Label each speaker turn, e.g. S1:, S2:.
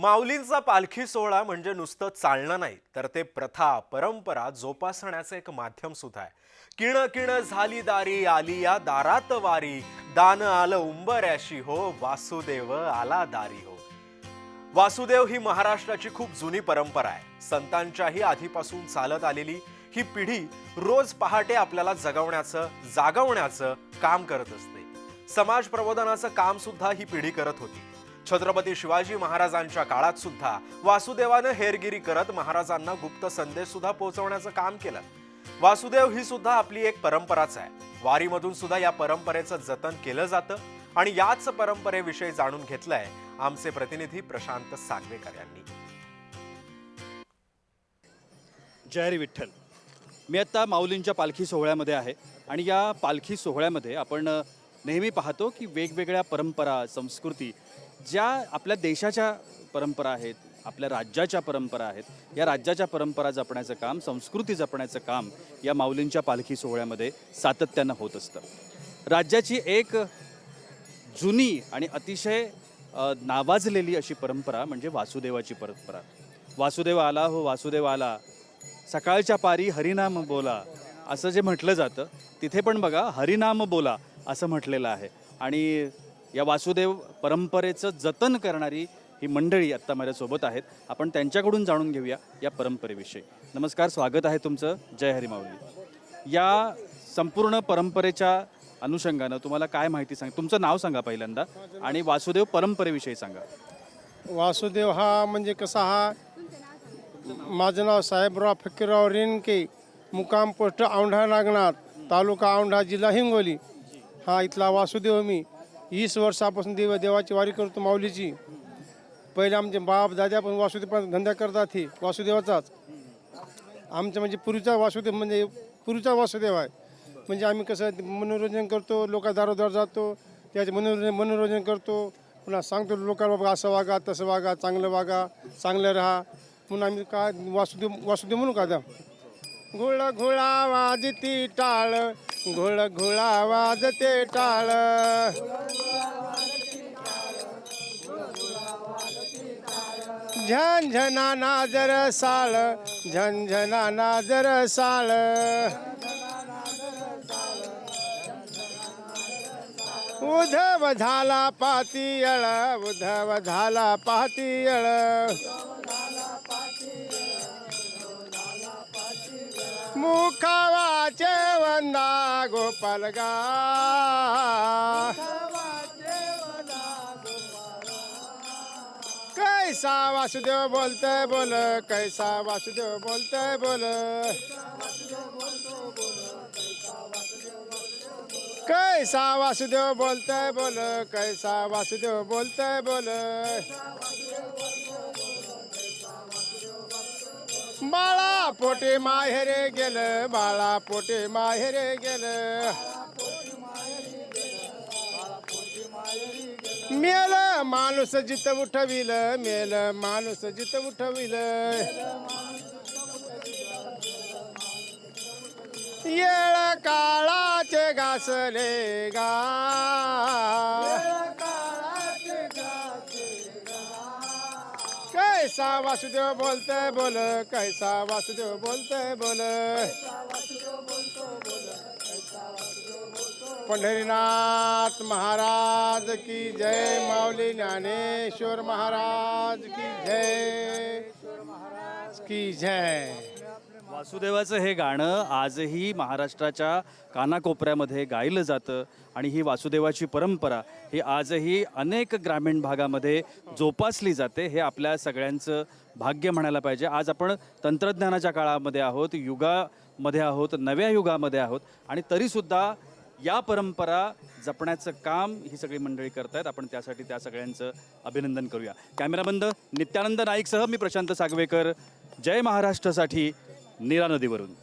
S1: माऊलींचा पालखी सोहळा म्हणजे नुसतं चालणं नाही तर ते प्रथा परंपरा जोपासण्याचं एक माध्यम सुद्धा आहे. किण किण झाली दारी आली या दारात वारी. दान आलं उंबऱ्याशी हो वासुदेव आला दारी हो. वासुदेव ही महाराष्ट्राची खूप जुनी परंपरा आहे. संतांच्याही आधीपासून चालत आलेली ही पिढी रोज पहाटे आपल्याला जगवण्याचं जागवण्याचं काम करत असते. समाज प्रबोधनाचं काम सुद्धा ही पिढी करत होती. छत्रपती शिवाजी महाराजांच्या काळात सुद्धा वासुदेवानं हेरगिरी करत महाराजांना गुप्त संदेश सुद्धा पोहोचवण्याचं काम केलं. वासुदेव ही सुद्धा आपली एक परंपराच आहे. वारीमधून सुद्धा या परंपरेचं जतन केलं जातं आणि याच परंपरेविषयी जाणून घेतलंय आमचे प्रतिनिधी प्रशांत सागवेकर यांनी.
S2: जयरी विठ्ठल. मी आत्ता माऊलींच्या पालखी सोहळ्यामध्ये आहे आणि या पालखी सोहळ्यामध्ये आपण नेहमी पाहतो की वेगवेगळ्या परंपरा संस्कृती ज्या आपल्या देशाच्या परंपरा आहेत आपल्या राज्याच्या परंपरा आहेत या राज्याच्या परंपरा जपण्याचं काम संस्कृती जपण्याचं काम या माऊलींच्या पालखी सोहळ्यामध्ये सातत्यानं होत असतं. राज्याची एक जुनी आणि अतिशय नावाजलेली अशी परंपरा म्हणजे वासुदेवाची परंपरा. वासुदेव आला हो वासुदेव आला. सकाळच्या पारी हरिनाम बोला असं जे म्हटलं जातं तिथे पण बघा हरिनाम बोला असं म्हटलेलं आहे. आणि या वासुदेव परंपरेचं जतन करणारी ही मंडळी आत्ता माझ्यासोबत आहेत. आपण त्यांच्याकडून जाणून घेऊया या परंपरेविषयी. नमस्कार स्वागत आहे तुमचं. जय हरी माऊली. या संपूर्ण परंपरेच्या अनुषंगानं तुम्हाला काय माहिती सांग तुमचं नाव सांगा पहिल्यांदा आणि वासुदेव परंपरेविषयी सांगा.
S3: वासुदेव हा म्हणजे कसा हा? माझं नाव साहेबराव फकीरराव रेणके मुकाम पोस्ट औंढा नागनाथ तालुका औंढा जिल्हा हिंगोली. हा इथला वासुदेव मी. वीस वर्षापासून देव देवाची वारी करतो माऊलीची. पहिले आमचे बाप दादा पण वासुदेव धंदा करतात हे वासुदेवाचाच. आमचं म्हणजे पूर्वीचा वासुदेव म्हणजे पूर्वीचा वासुदेव आहे. म्हणजे आम्ही कसं मनोरंजन करतो लोका दारोदार जातो त्याचे मनोरंजन मनोरंजन करतो. पुन्हा सांगतो लोकांना बाबा असं वागा तसं वागा चांगलं वागा चांगलं राहा. म्हणून आम्ही काय वासुदेव वासुदेव म्हणू का आता? घोळा वाजती टाळ घोळ घोळा वाजते टाळ. झंझना नाजर साळ झंझना नाजर साळ. उधव झाला पातीयळ उधव झाला पातीयळ मुखावाचे वंदा गोपाल गा. कैसा वासुदेव बोलतय बोल कैसा वासुदेव बोलतय बोल. कैसा वासुदेव बोलतय बोल कैसा वासुदेव बोलतय बोल. बाळा पोटे माहेरे गेलं बाळा पोटे माहेरे गेलं. मेल माणूस जित उठविल मेल माणूस जित उठविल. येळ काळाचे घासले गा कैसा वासुदेव बोलते बोल कैसा वासुदेव बोलते बोल। पंढरीनाथ महाराज की जय माऊली ज्ञानेश्वर महाराज की जय। की जय.
S2: वासुदेवाचं हे गाणं आजही महाराष्ट्राच्या कानाकोपऱ्यामध्ये गायलं जातं आणि ही वासुदेवाची परंपरा ही आजही अनेक ग्रामीण भागामध्ये जोपासली जाते. हे आपल्या सगळ्यांचं भाग्य म्हणायला पाहिजे. आज आपण तंत्रज्ञानाच्या काळामध्ये आहोत युगामध्ये आहोत नव्या युगामध्ये आहोत आणि तरीसुद्धा या परंपरा जपण्याचं काम ही सगळी मंडळी करतायत. आपण त्यासाठी त्या सगळ्यांचं अभिनंदन करूया. कॅमेराबंद नित्यानंद नाईकसह मी प्रशांत सागवेकर. जय महाराष्ट्रासाठी नीरा नदीवरून.